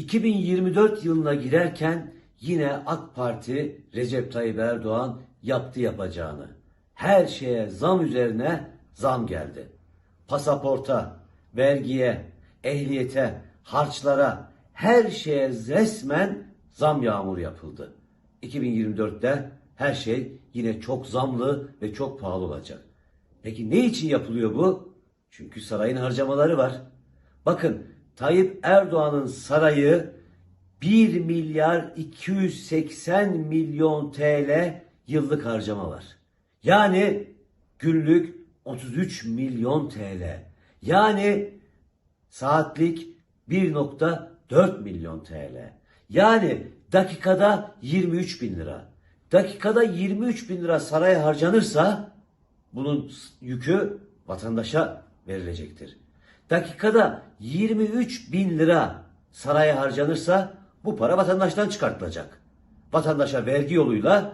2024 yılına girerken yine AK Parti Recep Tayyip Erdoğan yaptı yapacağını. Her şeye zam üzerine zam geldi. Pasaporta, vergiye, ehliyete, harçlara, her şeye resmen zam yağmuru yapıldı. 2024'te her şey yine çok zamlı ve çok pahalı olacak. Peki ne için yapılıyor bu? Çünkü sarayın harcamaları var. Bakın Tayyip Erdoğan'ın sarayı 1 milyar 280 milyon TL yıllık harcama var. Yani günlük 33 milyon TL. Yani saatlik 1.4 milyon TL. Yani dakikada 23 bin lira. Dakikada 23 bin lira saraya harcanırsa bunun yükü vatandaşa verilecektir. Dakikada 23 bin lira saraya harcanırsa bu para vatandaştan çıkartılacak. Vatandaşa vergi yoluyla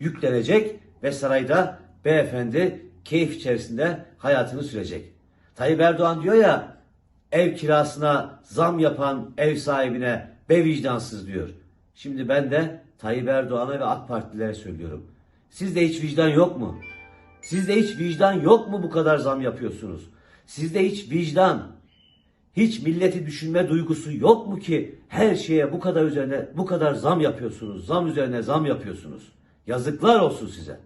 yüklenecek ve sarayda beyefendi keyif içerisinde hayatını sürecek. Tayyip Erdoğan diyor ya ev kirasına zam yapan ev sahibine be vicdansız diyor. Şimdi ben de Tayyip Erdoğan'a ve AK Partililere söylüyorum. Sizde hiç vicdan yok mu? Sizde hiç vicdan yok mu bu kadar zam yapıyorsunuz? Sizde hiç vicdan, hiç milleti düşünme duygusu yok mu ki her şeye bu kadar üzerine bu kadar zam yapıyorsunuz? Zam üzerine zam yapıyorsunuz. Yazıklar olsun size.